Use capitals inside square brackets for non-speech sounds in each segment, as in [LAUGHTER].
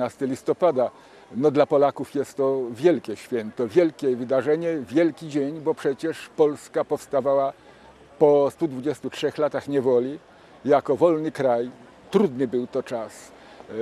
11 listopada. No dla Polaków jest to wielkie święto, wielkie wydarzenie, wielki dzień, bo przecież Polska powstawała po 123 latach niewoli jako wolny kraj. Trudny był to czas. E,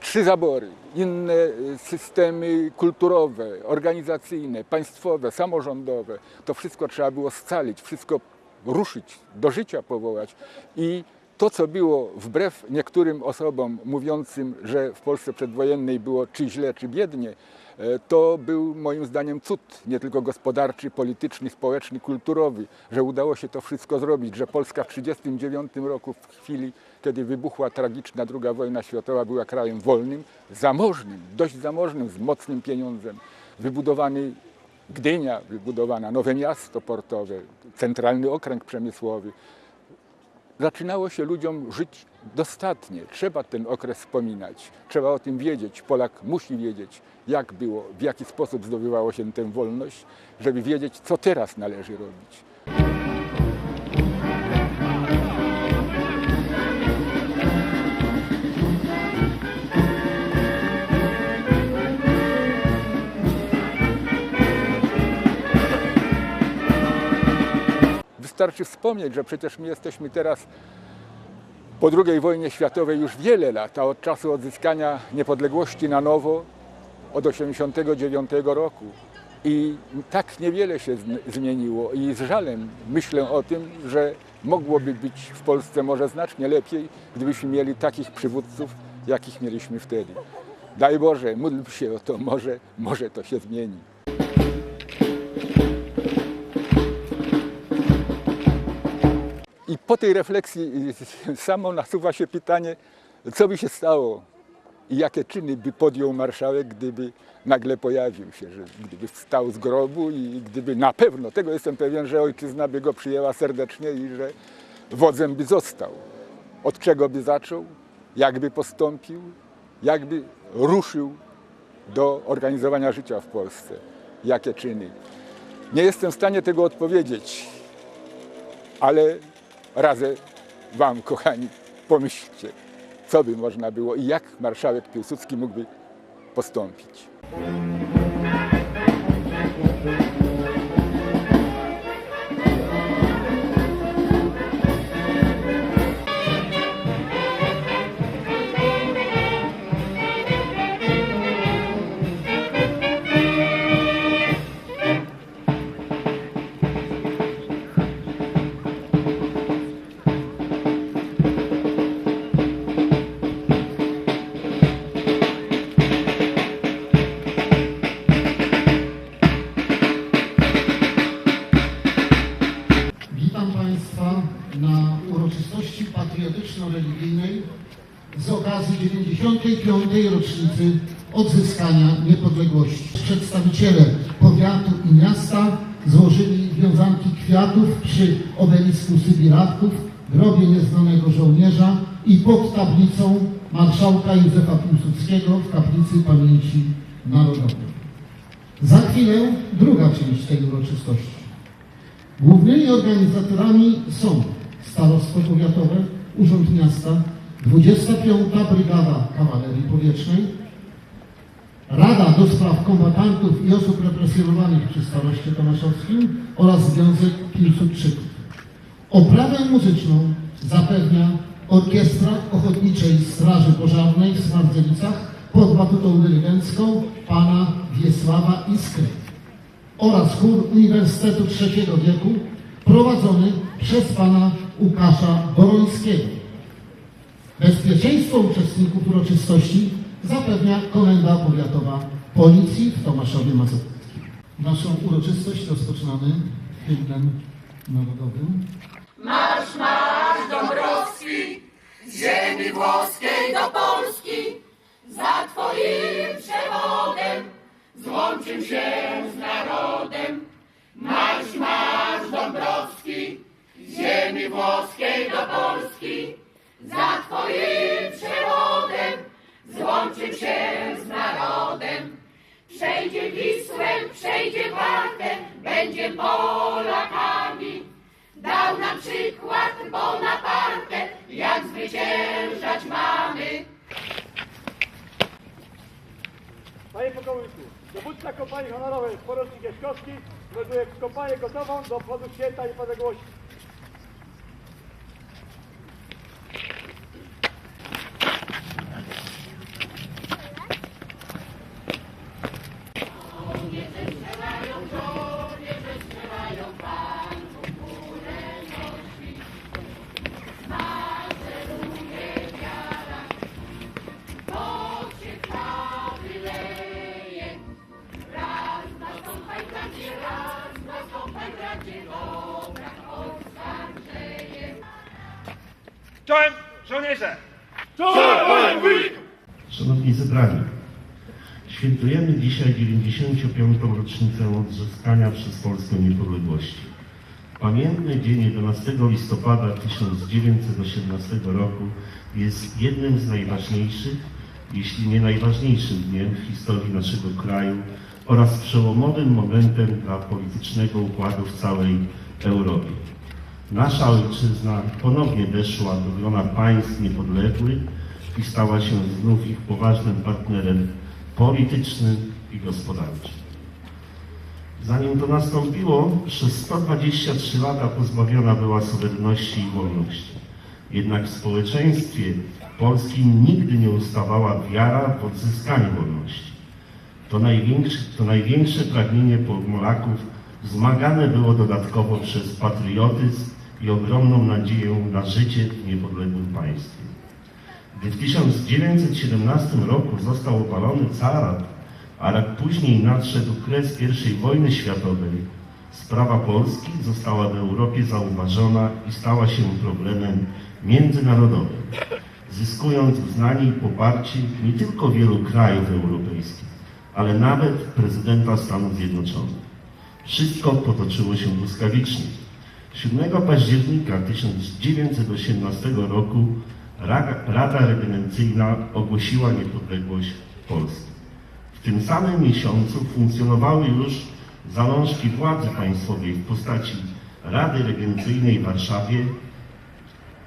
Trzy zabory, inne e, systemy kulturowe, organizacyjne, państwowe, samorządowe. To wszystko trzeba było scalić, wszystko ruszyć, do życia powołać. I to, co było wbrew niektórym osobom mówiącym, że w Polsce przedwojennej było czy źle, czy biednie, e, to był moim zdaniem cud, nie tylko gospodarczy, polityczny, społeczny, kulturowy, że udało się to wszystko zrobić, że Polska w 1939 roku, w chwili, kiedy wybuchła tragiczna II wojna światowa, była krajem wolnym, zamożnym, dość zamożnym, z mocnym pieniądzem, wybudowany Gdynia, wybudowana, nowe miasto portowe, centralny okręg przemysłowy, zaczynało się ludziom żyć dostatnie. Trzeba ten okres wspominać, trzeba o tym wiedzieć. Polak musi wiedzieć, jak było, w jaki sposób zdobywało się tę wolność, żeby wiedzieć, co teraz należy robić. Wystarczy wspomnieć, że przecież my jesteśmy teraz po II wojnie światowej już wiele lat, a od czasu odzyskania niepodległości na nowo od 1989 roku. I tak niewiele się zm- zmieniło i z żalem myślę o tym, że mogłoby być w Polsce może znacznie lepiej, gdybyśmy mieli takich przywódców, jakich mieliśmy wtedy. Daj Boże, módl się o to, może, może to się zmieni. I po tej refleksji [LAUGHS] samo nasuwa się pytanie, co by się stało i jakie czyny by podjął marszałek, gdyby nagle pojawił się, że gdyby wstał z grobu i gdyby na pewno, tego jestem pewien, że ojczyzna by go przyjęła serdecznie i że wodzem by został. Od czego by zaczął, jak by postąpił, jak by ruszył do organizowania życia w Polsce, jakie czyny. Nie jestem w stanie tego odpowiedzieć, ale radzę Wam, kochani, pomyślcie, co by można było i jak marszałek Piłsudski mógłby postąpić. Z okazji 95. rocznicy odzyskania niepodległości. Przedstawiciele powiatu i miasta złożyli wiązanki kwiatów przy obelisku Sybiratków, grobie nieznanego żołnierza i pod tablicą marszałka Józefa Piłsudskiego w kaplicy pamięci narodowej. Za chwilę druga część tej uroczystości. Głównymi organizatorami są Starostwo Powiatowe, Urząd Miasta, 25. Brygada Kawalerii Powietrznej, Rada do Spraw Kombatantów i Osób Represjonowanych przy Staroście Tomaszowskim oraz Związek Piłsudczyków. Oprawę muzyczną zapewnia Orkiestra Ochotniczej Straży Pożarnej w Smardzewicach pod batutą dyrygencką pana Wiesława Iskry oraz chór Uniwersytetu Trzeciego Wieku prowadzony przez pana Łukasza Borońskiego. Bezpieczeństwo uczestników uroczystości zapewnia Komenda Powiatowa Policji w Tomaszowie Mazowieckim. Naszą uroczystość rozpoczynamy hymnem narodowym. Marsz, marsz Dąbrowski, z ziemi włoskiej do Polski, za Twoim przewodem złączył się z narodem. Marsz, marsz Dąbrowski, z ziemi włoskiej do Polski, za Twoim przewodem złączył się z narodem. Przejdzie Wisłę, przejdzie Wartę, będzie Polakami. Dał nam przykład Bonaparte, jak zwyciężać mamy. Panie pułkowniku, dowódca kompanii honorowej porucznik Jaśkowski melduje kompanię gotową do obchodu święta niepodległości. Świętujemy dzisiaj 95. rocznicę odzyskania przez Polskę niepodległości. Pamiętny dzień 11 listopada 1918 roku jest jednym z najważniejszych, jeśli nie najważniejszym dniem w historii naszego kraju oraz przełomowym momentem dla politycznego układu w całej Europie. Nasza ojczyzna ponownie weszła do grona państw niepodległych i stała się znów ich poważnym partnerem politycznym i gospodarczym. Zanim to nastąpiło, przez 123 lata pozbawiona była suwerenności i wolności. Jednak w społeczeństwie polskim nigdy nie ustawała wiara w odzyskanie wolności. To największe, to największe pragnienie Polaków wzmagane było dodatkowo przez patriotyzm i ogromną nadzieję na życie w niepodległym państwie. Gdy w 1917 roku został obalony carat, a rok później nadszedł kres I wojny światowej, sprawa Polski została w Europie zauważona i stała się problemem międzynarodowym, zyskując uznanie i poparcie nie tylko wielu krajów europejskich, ale nawet prezydenta Stanów Zjednoczonych. Wszystko potoczyło się błyskawicznie. 7 października 1918 roku Ra- Rada Regencyjna ogłosiła niepodległość Polski. W tym samym miesiącu funkcjonowały już zalążki władzy państwowej w postaci Rady Regencyjnej w Warszawie,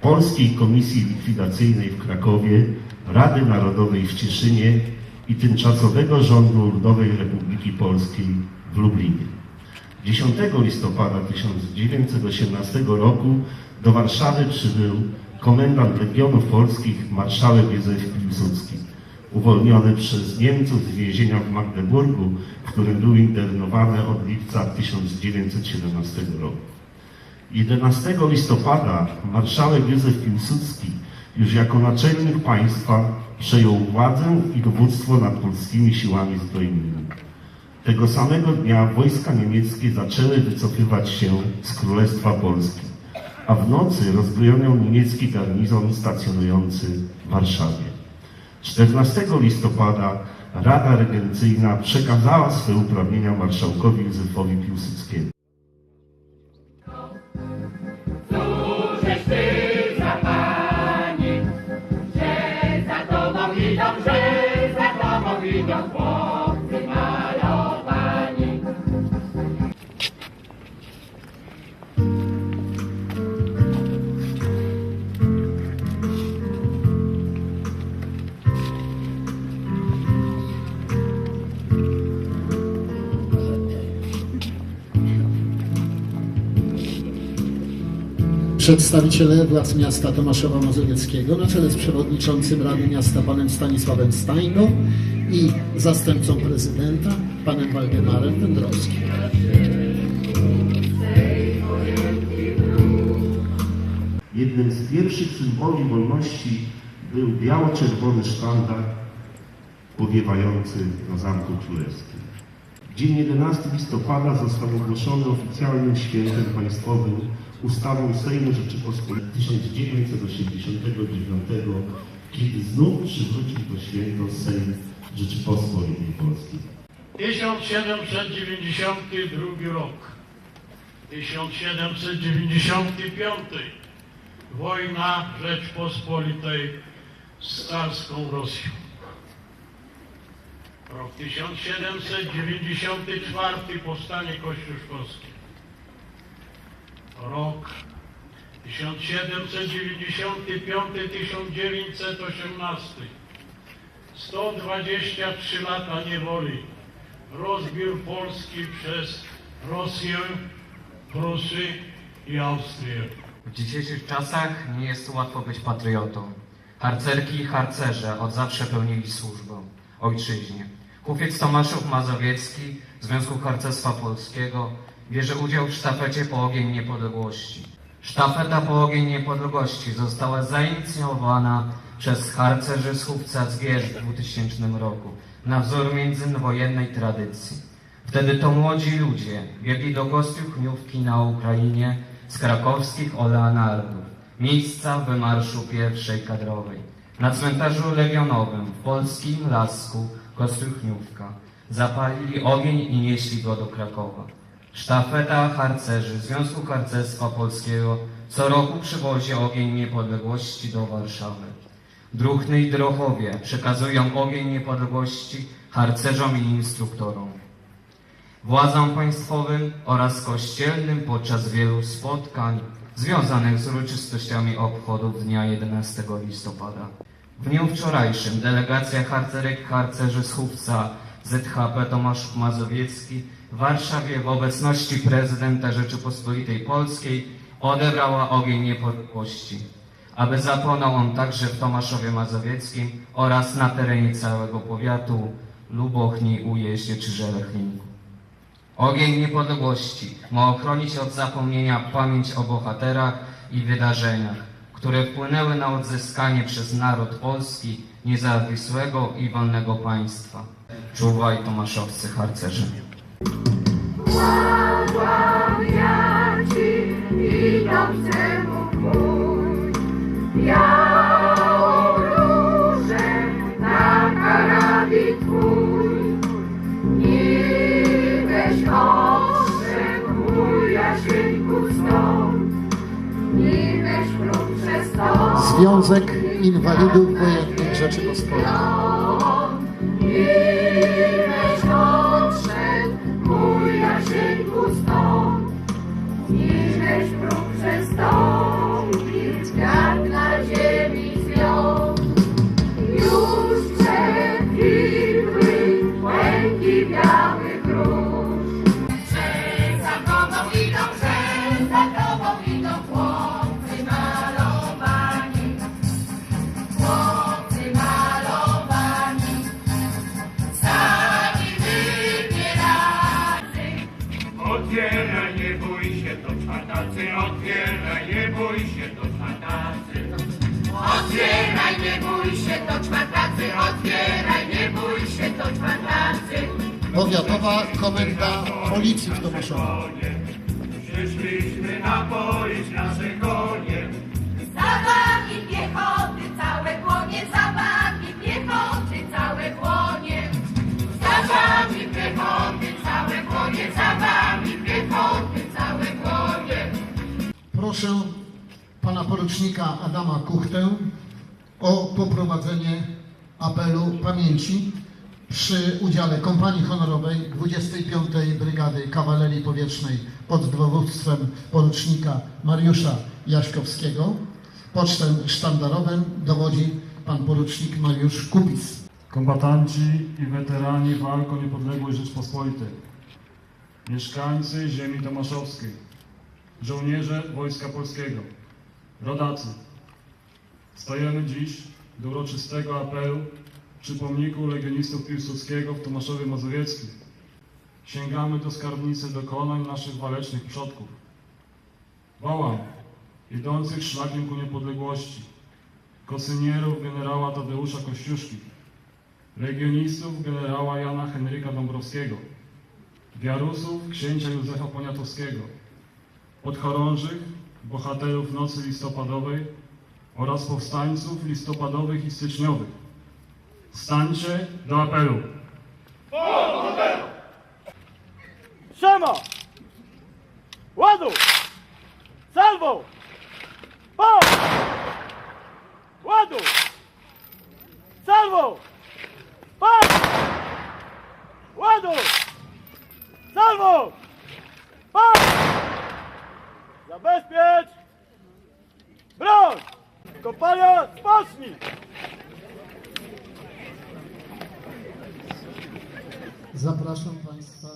Polskiej Komisji Likwidacyjnej w Krakowie, Rady Narodowej w Cieszynie i tymczasowego rządu Ludowej Republiki Polskiej w Lublinie. 10 listopada 1918 roku do Warszawy przybył komendant Legionów Polskich marszałek Józef Piłsudski, uwolniony przez Niemców z więzienia w Magdeburgu, w którym był internowany od lipca 1917 roku. 11 listopada marszałek Józef Piłsudski już jako naczelnik państwa przejął władzę i dowództwo nad polskimi siłami zbrojnymi. Tego samego dnia wojska niemieckie zaczęły wycofywać się z Królestwa Polski, a w nocy rozbrojono niemiecki garnizon stacjonujący w Warszawie. 14 listopada Rada Regencyjna przekazała swe uprawnienia marszałkowi Józefowi Piłsudskiemu. Ty za że za tobą idą, że Przedstawiciele władz miasta Tomaszowa Mazowieckiego na czele z przewodniczącym Rady Miasta panem Stanisławem Stajną i zastępcą prezydenta panem Waldemarem Wędrowskim. Jednym z pierwszych symboli wolności był biało-czerwony sztandar powiewający na Zamku Królewskim. Dzień 11 listopada został ogłoszony oficjalnym świętem państwowym ustawą Sejmu Rzeczypospolitej 1989, kiedy znów przywrócił to święto Sejm Rzeczypospolitej Polskiej. 1792 rok, 1795 wojna Rzeczpospolitej z carską Rosją. Rok 1794 powstanie kościuszkowskie. Rok 1795-1918 123 lata niewoli, rozbiór Polski przez Rosję, Prusy i Austrię. W dzisiejszych czasach nie jest łatwo być patriotą. Harcerki i harcerze od zawsze pełnili służbę ojczyźnie. Kupiec Tomaszów Mazowiecki Związku Harcerstwa Polskiego bierze udział w sztafecie po ogień niepodległości. Sztafeta po ogień niepodległości została zainicjowana przez harcerzy z Chówca Zgierz w 2000 roku na wzór międzywojennej tradycji. Wtedy to młodzi ludzie biegli do Kostiuchniówki na Ukrainie z krakowskich Oleanardów, miejsca wymarszu pierwszej kadrowej. Na cmentarzu legionowym w polskim Lasku Kostiuchniówka zapalili ogień i nieśli go do Krakowa. Sztafeta harcerzy Związku Harcerstwa Polskiego co roku przywozi ogień niepodległości do Warszawy. Druhny i Drochowie przekazują ogień niepodległości harcerzom i instruktorom władzom państwowym oraz kościelnym podczas wielu spotkań związanych z uroczystościami obchodów dnia 11 listopada. W dniu wczorajszym delegacja harcerek harcerzy z Chówca ZHP Tomasz Mazowiecki w Warszawie w obecności prezydenta Rzeczypospolitej Polskiej odebrała ogień niepodległości, aby zapłonął on także w Tomaszowie Mazowieckim oraz na terenie całego powiatu Lubochni, Ujeździe czy Żelechniku. Ogień niepodległości ma ochronić od zapomnienia pamięć o bohaterach i wydarzeniach, które wpłynęły na odzyskanie przez naród polski niezawisłego i wolnego państwa. Czuwaj Tomaszowcy harcerze. Błagam i dobrze mój, białą różę na karabin twój. I weź mój Jasieńku stąd, i weź próg przez to. Związek Inwalidów Wojennych Rzeczypospolitej. Otwieraj, nie bój się, to czwartacy, otwieraj, nie bój się, to czwartacy. Otwieraj, nie bój się, to czwartacy, otwieraj, nie bój się, to czwartacy. Powiatowa Komenda Policji w Tomaszowie. Napoić nasze konie. Za wami piechoty całe dłonie, za wami piechoty całe dłonie. Za wami piechoty całe dłonie, za wami piechoty całe dłonie. Proszę pana porucznika Adama Kuchtę o poprowadzenie apelu pamięci przy udziale kompanii honorowej 25. Brygady Kawalerii Powietrznej pod dowództwem porucznika Mariusza Jaśkowskiego. Pocztem sztandarowym dowodzi pan porucznik Mariusz Kubis. kombatanci i weterani walk o niepodległość Rzeczpospolitej, mieszkańcy ziemi tomaszowskiej, żołnierze Wojska Polskiego, rodacy. Stajemy dziś do uroczystego apelu przy pomniku legionistów Piłsudskiego w Tomaszowie Mazowieckim. Sięgamy do skarbnicy dokonań naszych walecznych przodków. Wołam idących szlakiem ku niepodległości, kosynierów generała Tadeusza Kościuszki, legionistów generała Jana Henryka Dąbrowskiego, wiarusów księcia Józefa Poniatowskiego, podchorążych, bohaterów nocy listopadowej oraz powstańców listopadowych i styczniowych. Stańcie do apelu! Siema! Ładu! Salwo! Po! Ładu! Salwo! Po! Ładu! Salwo! Po! Zabezpiecz! Broń! Kopania, spocznij! Zapraszam Państwa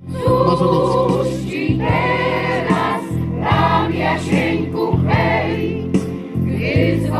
do Mazowieckiej. Teraz dam Jasieńku hej, gdy z